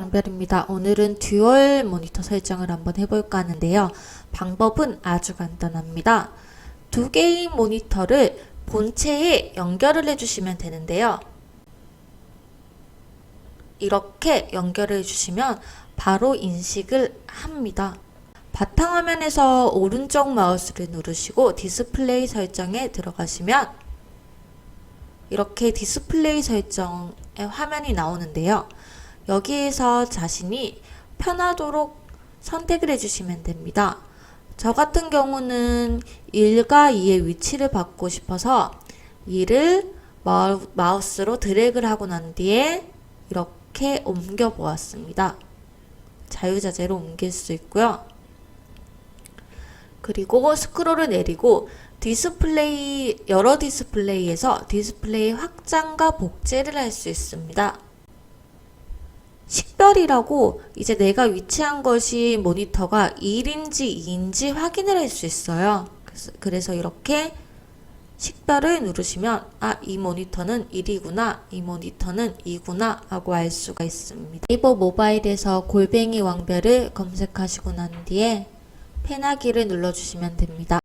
왕별입니다. 오늘은 듀얼 모니터 설정을 한번 해볼까 하는데요. 방법은 아주 간단합니다. 두 개의 모니터를 본체에 연결을 해주시면 되는데요. 이렇게 연결을 해주시면 바로 인식을 합니다. 바탕화면에서 오른쪽 마우스를 누르시고 디스플레이 설정에 들어가시면 이렇게 디스플레이 설정의 화면이 나오는데요. 여기에서 자신이 편하도록 선택을 해주시면 됩니다. 저 같은 경우는 1과 2의 위치를 바꾸고 싶어서 2를 마우- 마우스로 드래그를 하고 난 뒤에 이렇게 옮겨 보았습니다. 자유자재로 옮길 수 있고요. 그리고 스크롤을 내리고 디스플레이, 여러 디스플레이에서 디스플레이 확장과 복제를 할 수 있습니다. 식별이라고 이제 내가 위치한 것이 모니터가 1인지 2인지 확인을 할 수 있어요. 그래서 이렇게 식별을 누르시면 아, 이 모니터는 1이구나, 이 모니터는 2구나 하고 알 수가 있습니다. 네이버 모바일에서 골뱅이 왕별을 검색하시고 난 뒤에 페나기를 눌러주시면 됩니다.